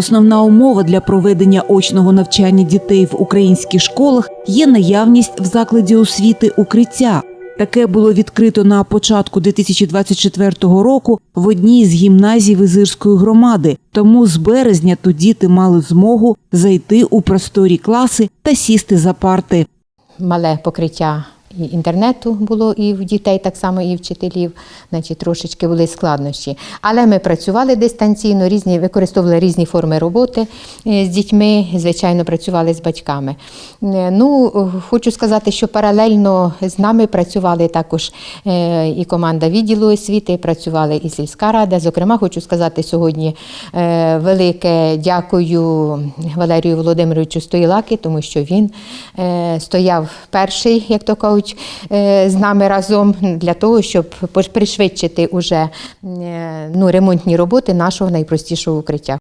Основна умова для проведення очного навчання дітей в українських школах є наявність в закладі освіти укриття. Таке було відкрито на початку 2024 року в одній з гімназій Визирської громади. Тому з березня тут діти мали змогу зайти у просторі класи та сісти за парти. мале покриття і інтернету було і в дітей, так само і вчителів, значить трошечки були складнощі. Але ми працювали дистанційно, різні, використовували різні форми роботи е, з дітьми, звичайно, працювали з батьками. Е, Ну, хочу сказати, що паралельно з нами працювали також е, і команда відділу освіти, працювали і сільська рада. Зокрема, хочу сказати сьогодні велике дякую Валерію Володимировичу Стоїлаки, тому що він стояв перший, як то кажуть, е, з нами разом для того, щоб пришвидшити уже е, ну, ремонтні роботи нашого найпростішого укриття.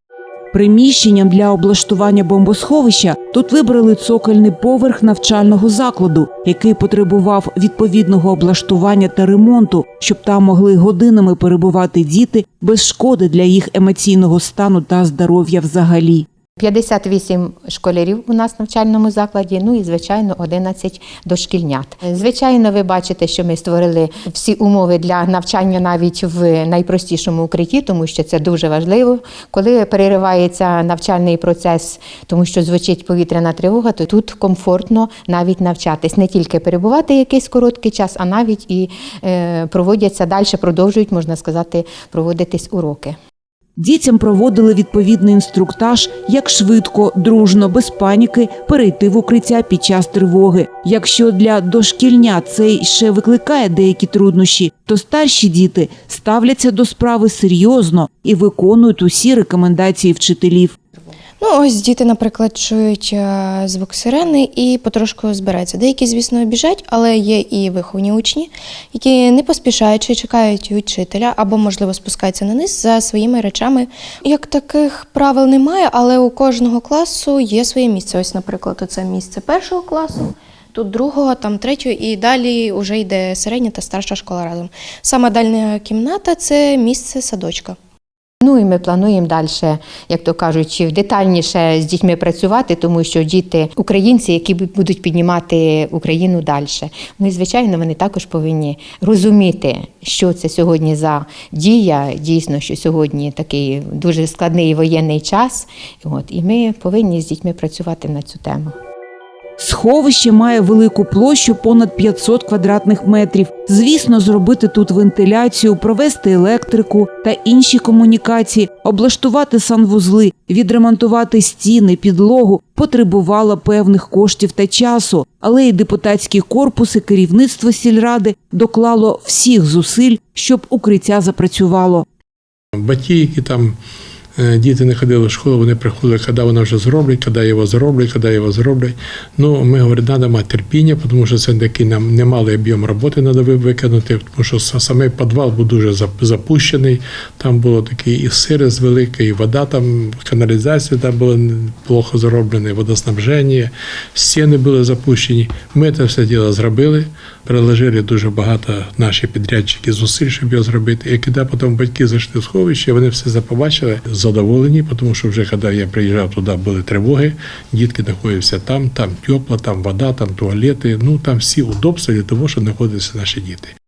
Приміщенням для облаштування бомбосховища тут вибрали цокольний поверх навчального закладу, який потребував відповідного облаштування та ремонту, щоб там могли годинами перебувати діти без шкоди для їх емоційного стану та здоров'я взагалі. 58 школярів у нас в навчальному закладі, ну і звичайно 11 дошкільнят. Звичайно, ви бачите, що ми створили всі умови для навчання навіть в найпростішому укритті, тому що це дуже важливо. Коли переривається навчальний процес, тому що звучить повітряна тривога, то тут комфортно навіть навчатись, не тільки перебувати якийсь короткий час, а навіть і е, проводяться далі, продовжують, можна сказати, проводитись уроки. Дітям проводили відповідний інструктаж, як швидко, дружно, без паніки перейти в укриття під час тривоги. Якщо для дошкільня цей ще викликає деякі труднощі, то старші діти ставляться до справи серйозно і виконують усі рекомендації вчителів. Ну, ось діти, наприклад, чують е, звук сирени і потрошку збираються. Деякі, звісно, біжать, але є і виховані учні, які не поспішаючи чекають учителя або, можливо, спускаються на низ за своїми речами. Як таких правил немає, але у кожного класу є своє місце. Ось, наприклад, це місце першого класу. Тут другого, там третього, і далі вже йде середня та старша школа разом. Сама дальня кімната це місце садочка. Ну і ми плануємо далі, як то кажуть, детальніше з дітьми працювати, тому що діти українці, які будуть піднімати Україну далі. Ну і звичайно, вони також повинні розуміти, що це сьогодні за дія. Дійсно, що сьогодні такий дуже складний воєнний час. От і ми повинні з дітьми працювати на цю тему. Сховище має велику площу понад 500 квадратних метрів. Звісно, зробити тут вентиляцію, провести електрику та інші комунікації, облаштувати санвузли, відремонтувати стіни, підлогу потребувало певних коштів та часу. Але й депутатські корпуси, керівництво сільради доклало всіх зусиль, щоб укриття запрацювало. Які там діти не ходили в школу, вони приходили, коли вони вже зроблять, коли його зроблять, коли його зроблять. Ну, ми говоримо, треба мати терпіння, тому що це такий нам немалий об'єм роботи треба виконати, тому що са- самий підвал був дуже запущений. Там було такий і сирець великий, і вода там, каналізація там була плохо зроблена, водоснабження, стіни були запущені. Ми це все діло зробили, приложили дуже багато наші підрядчики зусиль, щоб його зробити. І коли потім батьки зайшли в сховище, вони все побачили, задоволені, тому що вже коли я приїжджав туди, були тривоги, дітки знаходяться там, там тепло, там вода, там туалети, ну там всі удобства для того, щоб знаходилися наші діти.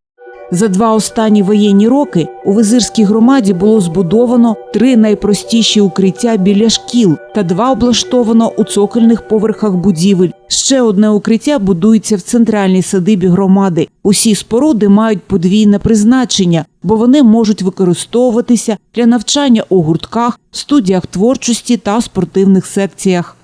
За два останні воєнні роки у Визирській громаді було збудовано три найпростіші укриття біля шкіл та два облаштовано у цокольних поверхах будівель. Ще одне укриття будується в центральній садибі громади. Усі споруди мають подвійне призначення, бо вони можуть використовуватися для навчання у гуртках, студіях творчості та спортивних секціях.